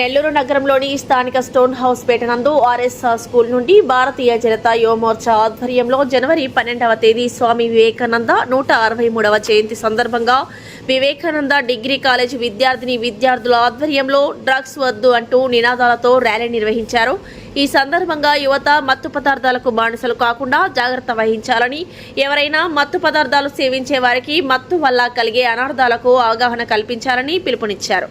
నెల్లూరు నగరంలోని స్థానిక stone house పేట నందు ఆర్ఎస్ఆర్ స్కూల్ నుండి భారతీయ జనతా యువమోర్చా ఆధ్వర్యంలో జనవరి పన్నెండవ తేదీ స్వామి వివేకానంద నూట అరవై మూడవ జయంతి సందర్భంగా వివేకానంద డిగ్రీ కాలేజ్ విద్యార్థిని విద్యార్థుల ఆధ్వర్యంలో డ్రగ్స్ వద్దు అంటూ నినాదాలతో ర్యాలీ నిర్వహించారు. ఈ సందర్భంగా యువత మత్తు పదార్థాలకు బానిసలు కాకుండా జాగ్రత్త వహించాలని ఎవరైనా మత్తు పదార్థాలు సేవించే వారికి మత్తు వల్ల కలిగే అనార్థాలకు అవగాహన కల్పించాలని పిలుపునిచ్చారు.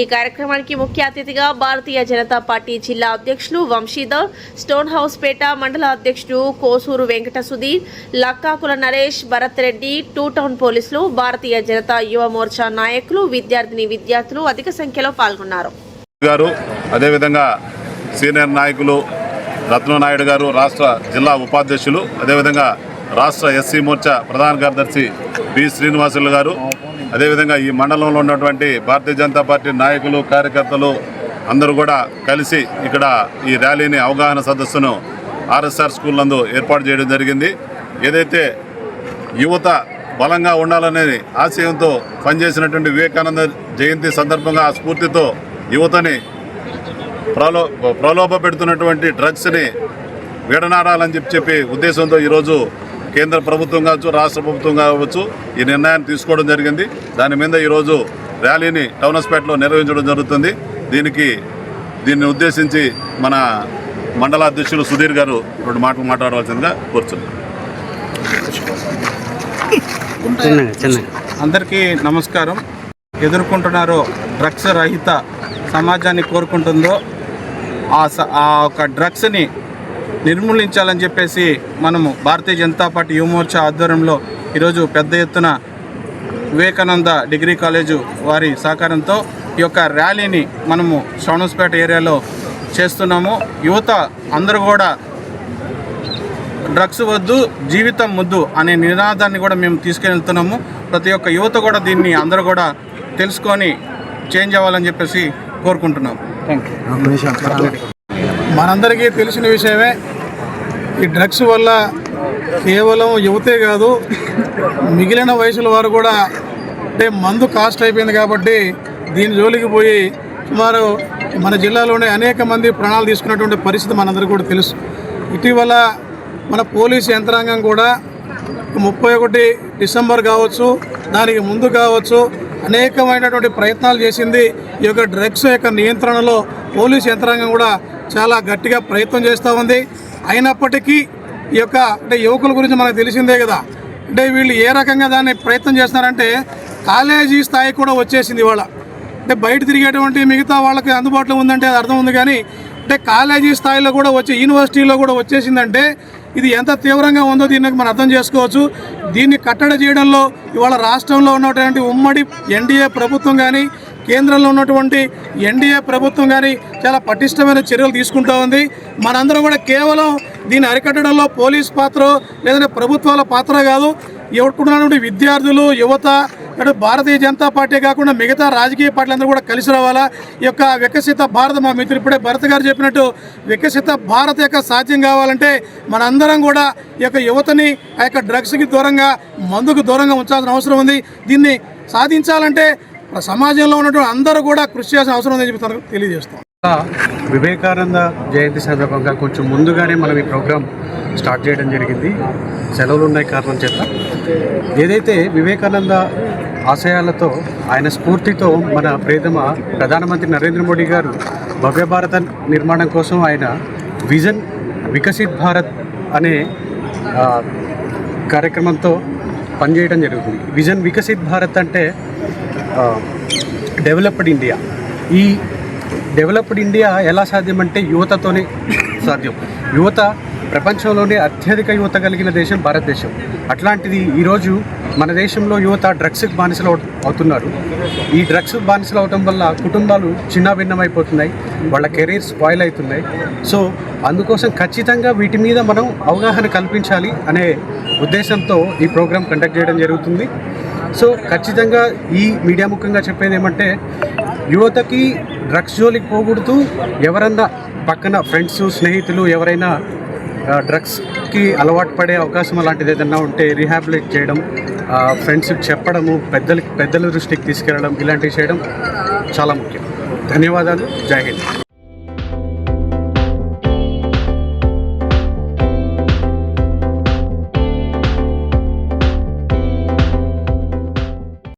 ఈ కార్యక్రమానికి ముఖ్య అతిథిగా భారతీయ జనతా పార్టీ జిల్లా అధ్యక్షులు వంశీధర్ స్టోన్ హౌస్ పేట మండల అధ్యక్షుడు కోసూరు వెంకట సుధీర్ లక్కాకుల నరేష్ భరత్ రెడ్డి టూ టౌన్ పోలీసులు భారతీయ జనతా యువ మోర్చా నాయకులు విద్యార్థిని విద్యార్థులు అధిక సంఖ్యలో పాల్గొన్నారు. గారు అదేవిధంగా సీనియర్ నాయకులు రత్ననాయుడు గారు రాష్ట్ర జిల్లా ఉపాధ్యక్షులు అదేవిధంగా రాష్ట్ర ఎస్సీ మోర్చా ప్రధాన కార్యదర్శి బి శ్రీనివాసులు గారు అదేవిధంగా ఈ మండలంలో ఉన్నటువంటి భారతీయ జనతా పార్టీ నాయకులు కార్యకర్తలు అందరూ కూడా కలిసి ఇక్కడ ఈ ర్యాలీని అవగాహన సదస్సును ఆర్ఎస్ఆర్ స్కూల్ నందు ఏర్పాటు చేయడం జరిగింది. ఏదైతే యువత బలంగా ఉండాలనే ఆశయంతో పనిచేసినటువంటి వివేకానంద జయంతి సందర్భంగా ఆ స్ఫూర్తితో యువతని ప్రలో ప్రలోభ పెడుతున్నటువంటి డ్రగ్స్ని విడనాడాలని చెప్పి చెప్పి ఉద్దేశంతో ఈరోజు కేంద్ర ప్రభుత్వం కావచ్చు రాష్ట్ర ప్రభుత్వం కావచ్చు ఈ నిర్ణయాన్ని తీసుకోవడం జరిగింది. దాని మీద ఈరోజు ర్యాలీని టౌన్ హాస్పిటల్లో నిర్వహించడం జరుగుతుంది. దీనికి దీన్ని ఉద్దేశించి మన మండల అధ్యక్షులు సుధీర్ గారు రెండు మాటలు మాట్లాడవలసిందిగా కోరుచున్నాను అందరికీ నమస్కారం. ఎదుర్కొంటున్నారో డ్రగ్స్ రహిత సమాజాన్ని కోరుకుంటుందో ఆ స ఆ ఒక డ్రగ్స్ని నిర్మూలించాలని చెప్పేసి మనము భారతీయ జనతా పార్టీ యువమోర్చా ఆధ్వర్యంలో ఈరోజు పెద్ద ఎత్తున వివేకానంద డిగ్రీ కాలేజు వారి సహకారంతో ఈ యొక్క ర్యాలీని మనము శ్రవణస్పేట ఏరియాలో చేస్తున్నాము. యువత అందరూ కూడా డ్రగ్స్ వద్దు జీవితం ముద్దు అనే నినాదాన్ని కూడా మేము తీసుకెళ్తున్నాము. ప్రతి ఒక్క యువత కూడా దీన్ని అందరూ కూడా తెలుసుకొని చేంజ్ అవ్వాలని చెప్పేసి కోరుకుంటున్నాం. థ్యాంక్ యూ మనందరికీ తెలిసిన విషయమే ఈ డ్రగ్స్ వల్ల కేవలం యువతే కాదు మిగిలిన వయసుల వారు కూడా అంటే మందు కాస్ట్ అయిపోయింది కాబట్టి దీని జోలికి పోయి సుమారు మన జిల్లాలోనే అనేక మంది ప్రాణాలు తీసుకున్నటువంటి పరిస్థితి మనందరికీ కూడా తెలుసు. ఇటీవల మన పోలీస్ యంత్రాంగం కూడా ముప్పై ఒకటి డిసెంబర్ కావచ్చు దానికి ముందు కావచ్చు అనేకమైనటువంటి ప్రయత్నాలు చేసింది ఈ యొక్క డ్రగ్స్ యొక్క నియంత్రణలో పోలీస్ యంత్రాంగం కూడా చాలా గట్టిగా ప్రయత్నం చేస్తూ ఉంది. అయినప్పటికీ ఈ యొక్క అంటే యువకుల గురించి మనకు తెలిసిందే కదా. అంటే వీళ్ళు ఏ రకంగా దాన్ని ప్రయత్నం చేస్తున్నారంటే కాలేజీ స్థాయి కూడా వచ్చేసింది ఇవాళ. అంటే బయట తిరిగేటువంటి మిగతా వాళ్ళకి అందుబాటులో ఉందంటే అది అర్థం ఉంది కానీ అంటే కాలేజీ స్థాయిలో కూడా వచ్చి యూనివర్సిటీలో కూడా వచ్చేసిందంటే ఇది ఎంత తీవ్రంగా ఉందో దీనికి మనం అర్థం చేసుకోవచ్చు. దీన్ని కట్టడి చేయడంలో ఇవాళ రాష్ట్రంలో ఉన్నటువంటి ఉమ్మడి ఎన్డీఏ ప్రభుత్వం కానీ కేంద్రంలో ఉన్నటువంటి ఎన్డీఏ ప్రభుత్వం కానీ చాలా పటిష్టమైన చర్యలు తీసుకుంటూ ఉంది. మనందరం కూడా కేవలం దీన్ని అరికట్టడంలో పోలీస్ పాత్ర లేదంటే ప్రభుత్వాల పాత్ర కాదు. ఎవరుకున్నటువంటి విద్యార్థులు యువత ఇటు భారతీయ జనతా పార్టీ కాకుండా మిగతా రాజకీయ పార్టీలందరూ కూడా కలిసి రావాలా? ఈ యొక్క వికసిత భారత్ మా మిత్రుడు ఇప్పుడే భరత్ గారు చెప్పినట్టు వికసిత భారత్ యొక్క సాధ్యం కావాలంటే మనందరం కూడా ఈ యొక్క యువతని ఆ యొక్క డ్రగ్స్కి దూరంగా మందుకు దూరంగా ఉంచాల్సిన అవసరం ఉంది. దీన్ని సాధించాలంటే సమాజంలో ఉన్నటువంటి అందరూ కూడా కృషి చేయాల్సిన అవసరం ఉందని చెప్పి తెలియజేస్తాం. వివేకానంద జయంతి సందర్భంగా కొంచెం ముందుగానే మనం ఈ ప్రోగ్రాం స్టార్ట్ చేయడం జరిగింది. సెలవులు ఉన్నాయి కారణం చేత. ఏదైతే వివేకానంద ఆశయాలతో ఆయన స్ఫూర్తితో మన ప్రేతమ ప్రధానమంత్రి నరేంద్ర మోడీ గారు భవ్య భారత నిర్మాణం కోసం ఆయన విజన్ వికసిత్ భారత్ అనే కార్యక్రమంతో పనిచేయడం జరుగుతుంది. విజన్ వికసిత్ భారత్ అంటే డెవలప్డ్ ఇండియా. ఈ డెవలప్డ్ ఇండియా ఎలా సాధ్యమంటే యువతతోనే సాధ్యం. యువత ప్రపంచంలోనే అత్యధిక యువత కలిగిన దేశం భారతదేశం. అట్లాంటిది ఈరోజు మన దేశంలో యువత డ్రగ్స్కి బానిసలు అవుతున్నారు. ఈ డ్రగ్స్ బానిసలు అవటం వల్ల కుటుంబాలు చిన్నాభిన్నమైపోతున్నాయి. వాళ్ళ కెరీర్ స్పాయిల్ అవుతున్నాయి సో అందుకోసం ఖచ్చితంగా వీటి మీద మనం అవగాహన కల్పించాలి అనే ఉద్దేశంతో ఈ ప్రోగ్రాం కండక్ట్ చేయడం జరుగుతుంది. సో ఖచ్చితంగా ఈ మీడియా ముఖంగా చెప్పేది ఏమంటే యువతకి డ్రగ్స్ జోలికి పోకూడదు. ఎవరన్నా పక్కన ఫ్రెండ్స్ స్నేహితులు ఎవరైనా డ్రగ్స్కి అలవాటు పడే అవకాశం అలాంటిది ఏదైనా ఉంటే రీహాబిలేట్ చేయడం ఫ్రెండ్స్కి చెప్పడము పెద్దలకి పెద్దల దృష్టికి తీసుకెళ్ళడం ఇలాంటివి చేయడం చాలా ముఖ్యం. ధన్యవాదాలు. జై హింద్.